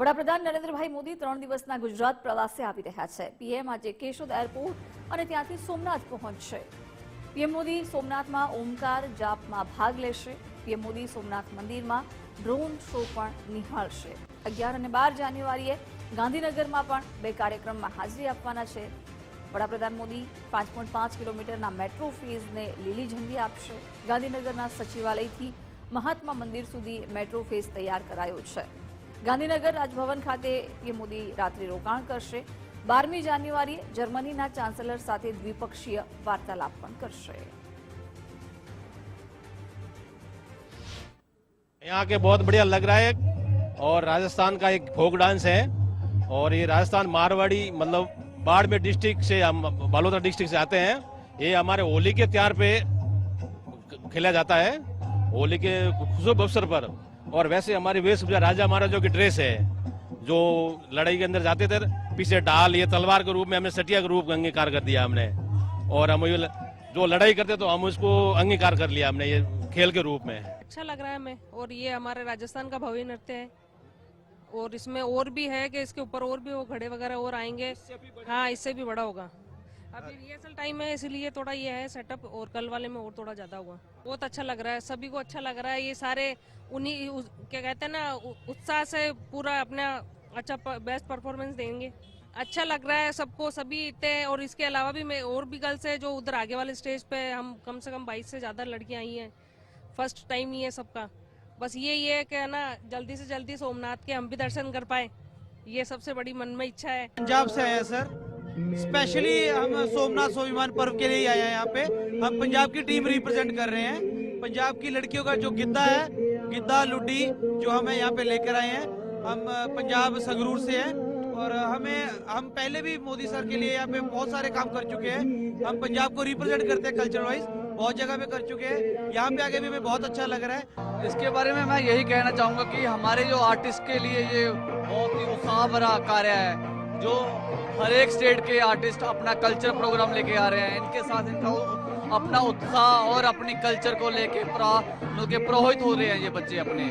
વડાપ્રધાન નરેન્દ્રભાઈ મોદી ત્રણ દિવસના ગુજરાત પ્રવાસે આવી રહ્યા છે. પીએમ આજે કેશોદ એરપોર્ટ અને ત્યાંથી સોમનાથ પહોંચશે. પીએમ મોદી સોમનાથમાં ઓમકાર જાપમાં ભાગ લેશે. પીએમ મોદી સોમનાથ મંદિરમાં ડ્રોન શો પણ નિહાળશે. અગિયાર અને બાર જાન્યુઆરીએ ગાંધીનગરમાં પણ બે કાર્યક્રમમાં હાજરી આપવાના છે. વડાપ્રધાન મોદી પાંચ પોઈન્ટ પાંચ કિલોમીટરના મેટ્રો ફેઝને લીલી ઝંડી આપશે. ગાંધીનગરના સચિવાલયથી મહાત્મા મંદિર સુધી મેટ્રો ફેઝ તૈયાર કરાયો છે. ગાંધીનગર રાજભવન ખાતે પીએમ મોદી રાત્રિ રોકાણ કરશે બારમી જાન્યુઆરીએ જર્મનીના ચાન્સેલર સાથે દ્વિપક્ષીય વાર્તાલાપ પણ કરશે यहाँ के बहुत बढ़िया लग रहा है और राजस्थान का एक फोक डांस है और ये राजस्थान मारवाड़ी मतलब बाड़मेर डिस्ट्रिक्ट से हम बालोतरा डिस्ट्रिक्ट से आते हैं ये हमारे होली के त्योहार पे खेला जाता है होली के शुभ अवसर पर और वैसे हमारी वेशभूषा राजा महाराजों की ड्रेस है जो लड़ाई के अंदर जाते थे पीछे डाल ये तलवार के रूप में हमने सटिया के रूप में अंगीकार कर दिया हमने। और हम जो लड़ाई करते तो हम उसको अंगीकार कर लिया हमने ये खेल के रूप में। अच्छा लग रहा है हमें और ये हमारे राजस्थान का भव्य नृत्य है। और इसमें और भी है कि इसके ऊपर और भी वो घड़े वगैरह और आएँगे। हाँ इससे भी बड़ा होगा। अभी रिहर्सल टाइम है, इसलिए थोड़ा ये है सेटअप और कल वाले में और थोड़ा ज़्यादा हुआ। बहुत अच्छा लग रहा है, सभी को अच्छा लग रहा है, ये सारे उन्हीं क्या कहते हैं ना उत्साह से पूरा अपना अच्छा बेस्ट परफॉर्मेंस देंगे। अच्छा लग रहा है सबको, सभी इतने, और इसके अलावा भी मैं, और भी गर्ल्स है जो उधर आगे वाले स्टेज पे हम कम से कम बाईस से ज़्यादा लड़कियाँ आई हैं। फ़र्स्ट टाइम ही है सबका। बस ये ये है कि ना, जल्दी से जल्दी सोमनाथ के हम भी दर्शन कर पाए। ये सबसे बड़ी मन में इच्छा है। पंजाब से हैं सर। स्पेशली हम सोमनाथ स्वाभिमान पर्व के लिए ही आए हैं यहाँ पे। हम पंजाब की टीम रिप्रेजेंट कर रहे हैं। पंजाब की लड़कियों का जो गिद्दा है, गिद्दा, लुड्डी, जो हमें यहाँ पे लेकर आए हैं, हम पंजाब संगरूर से हैं। और हमें, हम पहले भी मोदी सर के लिए यहाँ पे बहुत सारे काम कर चुके हैं। हम पंजाब को रिप्रेजेंट करते हैं कल्चर वाइज बहुत जगह पे कर चुके हैं। यहाँ पे आगे भी हमें बहुत अच्छा लग रहा है। इसके बारे में मैं यही कहना चाहूँगा कि हमारे जो आर्टिस्ट के लिए ये बहुत ही उत्साह भरा कार्य है। जो हर एक स्टेट के आर्टिस्ट अपना कल्चर प्रोग्राम लेके आ रहे हैं इनके साथ इनका अपना उत्साह और अपने कल्चर को लेके के प्रोहित हो रहे हैं ये बच्चे अपने।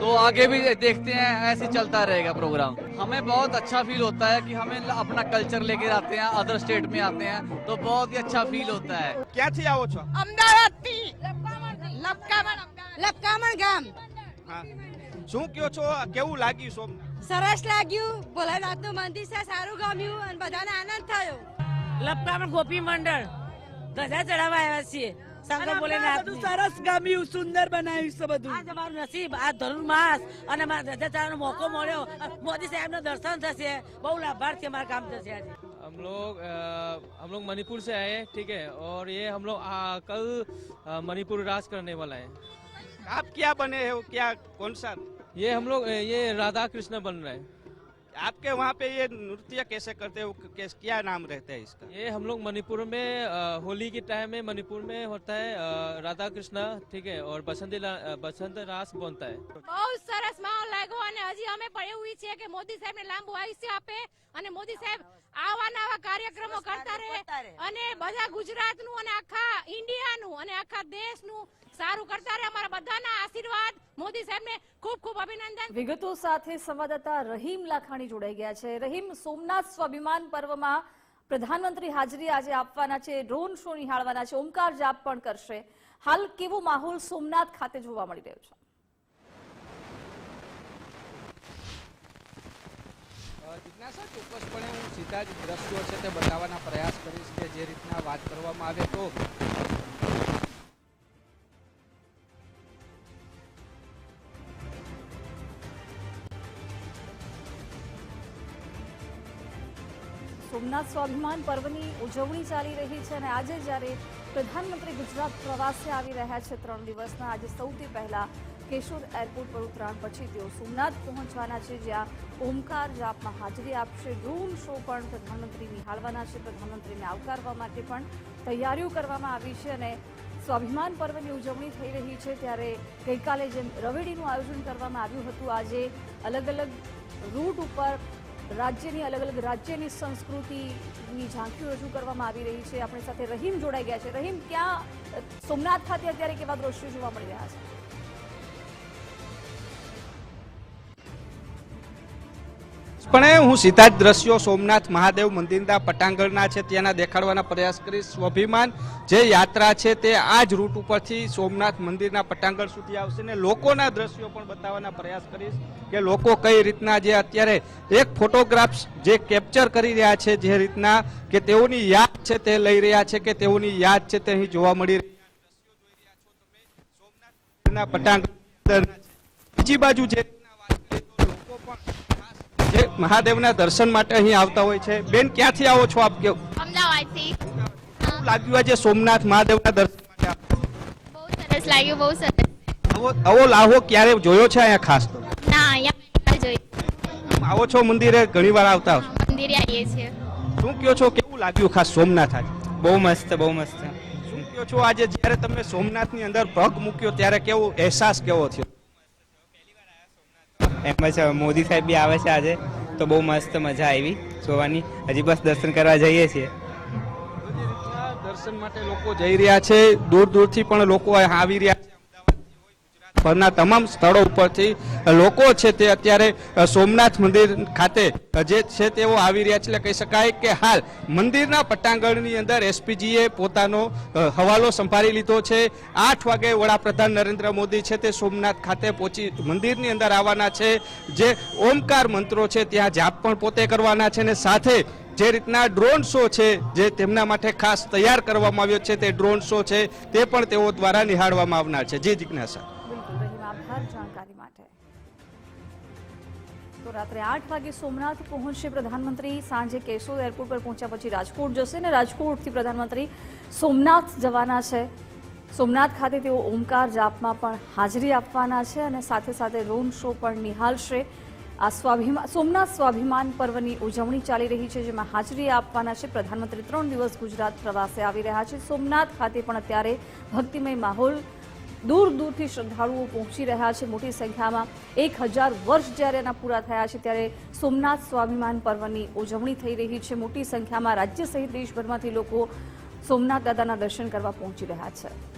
तो आगे भी देखते हैं ऐसे चलता रहेगा प्रोग्राम। हमें बहुत अच्छा फील होता है कि हमें अपना कल्चर लेके आते हैं अदर स्टेट में आते हैं तो बहुत ही अच्छा फील होता है। क्या थी वो अहमदाबाद શું કયો છો કેવું લાગ્યું સોમનાથ સરસ લાગ્યું ભોલેનાથનું મંદિર છે સારું ગમ્યું અને બધાને આનંદ થયો લપકામણ ગોપી મંડળ ધજા ચડાવવા આવ્યા છીએ શંકર ભોલેનાથ સરસ ગમ્યું સુંદર બનાવ્યું છે બધું આજ અમારું નસીબ આ ધનુર્માસ અને મારા ધજા ચડાવવાનો મોકો મળ્યો મોદી સાહેબનું દર્શન થશે બહુ લાભાર્થી અમારું કામ થશે આજે हम लोग अ, हम लोग मणिपुर से आए हैं ठीक है और ये हम लोग आ, कल अ, मणिपुर राज करने वाला है आप क्या बने हो क्या कौन सा ये हम लोग ये राधा कृष्ण बन रहे हैं। आपके वहाँ पे ये नृत्य कैसे करते हो? क्या नाम रहता है इसका? ये हम लोग मणिपुर में आ, होली के टाइम में मणिपुर में होता है आ, राधा कृष्ण ठीक है और बसंत बसंत रास बनता है। बहुत सरस माहौल लागो હજી અમે પણ એવું ઈચ્છીએ કે મોદી સાહેબ ને લાંબુ આયુષ્ય આપે અને મોદી સાહેબ આવા નવા કાર્યક્રમો કરતા રહે. અને બધા ગુજરાતનું અને આખા ઇન્ડિયાનું અને આખા દેશનું સારું કરતા રહે. અમારા બધાના આશીર્વાદ. મોદી સાહેબને ખૂબ ખૂબ અભિનંદન. વિગતો સાથે સંવાદદાતા રહીમ લાખાણી જોડાઈ ગયા છે. રહીમ સોમનાથ સ્વાભિમાન પર્વમાં પ્રધાનમંત્રી હાજરી આજે આપવાના છે ડ્રોન શો નિહાળવાના છે ઓમકાર જાપ પણ કરશે. હાલ કેવો માહોલ સોમનાથ ખાતે જોવા મળી રહ્યો છે? જિજ્ઞાસા, ચોક્કસપણે હું સીધા જ દ્રશ્યો છે તે બતાવવાના પ્રયાસ કરીશ કે જે રીતના વાત કરવામાં આવે તો. સોમનાથ સ્વાભિમાન પર્વની ઉજવણી ચાલી રહી છે અને આજે જ્યારે પ્રધાનમંત્રી ગુજરાત પ્રવાસે આવી રહ્યા છે ત્રણ દિવસના. આજે સૌથી પહેલા કેશોદ એરપોર્ટ પર ઉતરાણ પછી તેઓ સોમનાથ પહોંચવાના છે, જ્યાં ઓમકાર જાપમાં હાજરી આપશે. ડ્રોન શો પણ પ્રધાનમંત્રી નિહાળવાના છે. પ્રધાનમંત્રીને આવકારવા માટે પણ તૈયારીઓ કરવામાં આવી છે અને સ્વાભિમાન પર્વની ઉજવણી થઈ રહી છે. ત્યારે ગઈકાલે જેમ રવેડીનું આયોજન કરવામાં આવ્યું હતું, આજે અલગ અલગ રૂટ ઉપર રાજ્યની અલગ અલગ રાજ્યની સંસ્કૃતિની ઝાંખી રજૂ કરવામાં આવી રહી છે. આપણી સાથે રહીમ જોડાઈ ગયા છે. રહીમ, ક્યાં સોમનાથ ખાતે અત્યારે કેવા દ્રશ્યો જોવા મળી રહ્યા છે? પણ હું સીધા જ દ્રશ્યો સોમનાથ મહાદેવ મંદિરના પટાંગણના છે ત્યાંના દેખાડવાના પ્રયાસ કરીશ. સ્વાભિમાન, જે યાત્રા છે તે આ જ રૂટ ઉપરથી સોમનાથ મંદિરના પટાંગણ સુધી આવશે ને લોકોના દ્રશ્યો પણ બતાવવાના પ્રયાસ કરીશ કે લોકો કઈ રીતના જે અત્યારે એક ફોટોગ્રાફ્સ જે કેપ્ચર કરી રહ્યા છે જે રીતના કે તેઓની યાદ છે તે લઈ રહ્યા છે કે તેઓની યાદ છે તે અહીં જોવા મળી રહી ના પટાંગણ બીજી બાજુ જે રીતના વાત કરીએ તો લોકો પણ ખાસ જે મહાદેવના દર્શન માટે અહીં આવતા હોય છે. બેન ક્યાંથી આવો છો આપ કેવું? અમદાવાદથી. કેવું લાગ્યું આજે સોમનાથ મહાદેવના દર્શન માટે આપ? બહુ સરસ લાગ્યું બહુ સરસ. આવો આવો લાહો ક્યારે જોયો છે અહીંયા ખાસ તો? ના અહીંયા જોઈ. આવો છો મંદિરે ઘણી વાર આવતા હશો. મંદિરે આવીએ છીએ. શું કયો છો કેવું લાગ્યું ખાસ સોમનાથ આજે? બહુ મસ્ત બહુ મસ્ત. શું કયો છો આજે જ્યારે તમે સોમનાથની અંદર પગ મૂક્યો ત્યારે કેવો અહેસાસ કેવો થયો? એમ જ મોદી સાહેબ બી આવે છે આજે. તો બહુ મસ્ત મજા આવી જોવાની. હજી બસ દર્શન કરવા જઈએ છીએ. દર્શન માટે લોકો જઈ રહ્યા છે. દૂર દૂરથી પણ લોકો આવી રહ્યા છે. ગુજરાતભરના તમામ સ્થળો ઉપરથી લોકો છે તે અત્યારે સોમનાથ મંદિર ખાતે જે છે તેઓ આવી રહ્યા છે. એટલે કહી શકાય કે હાલ મંદિરના પટાંગણની અંદર એસપીજીએ પોતાનો હવાલો સંભાળી લીધો છે. આઠ વાગે વડાપ્રધાન નરેન્દ્ર મોદી છે તે સોમનાથ ખાતે પહોંચી મંદિરની અંદર આવવાના છે. જે ઓમકાર મંત્રો છે ત્યાં જાપ પણ પોતે કરવાના છે અને સાથે જે રીતના ડ્રોન શો છે જે તેમના માટે ખાસ તૈયાર કરવામાં આવ્યો છે તે ડ્રોન શો છે તે પણ તેઓ દ્વારા નિહાળવામાં આવનાર છે. જી જિજ્ઞાસા. બિલકુલ જાણકારી માટે. તો રાત્રે આઠ વાગે સોમનાથ પહોંચશે પ્રધાનમંત્રી. સાંજે કેશોદ એરપોર્ટ પર પહોંચ્યા પછી રાજકોટ જશે અને રાજકોટથી પ્રધાનમંત્રી સોમનાથ જવાના છે. સોમનાથ ખાતે તેઓ ઓમકાર જાપમાં પણ હાજરી આપવાના છે અને સાથે સાથે રોન શો પણ નિહાળશે. આ સ્વાભિમાન સોમનાથ સ્વાભિમાન પર્વની ઉજવણી ચાલી રહી છે, જેમાં હાજરી આપવાના છે. પ્રધાનમંત્રી ત્રણ દિવસ ગુજરાત પ્રવાસે આવી રહ્યા છે. સોમનાથ ખાતે પણ અત્યારે ભક્તિમય માહોલ દૂર દૂરથી શ્રદ્ધાળુઓ પહોંચી રહ્યા છે. મોટી સંખ્યામાં એક હજાર વર્ષ જ્યારે એના પૂરા થયા છે, ત્યારે સોમનાથ સ્વાભિમાન પર્વની ઉજવણી થઈ રહી છે. મોટી સંખ્યામાં રાજ્ય સહિત દેશભરમાંથી લોકો સોમનાથ દાદાના દર્શન કરવા પહોંચી રહ્યા છે.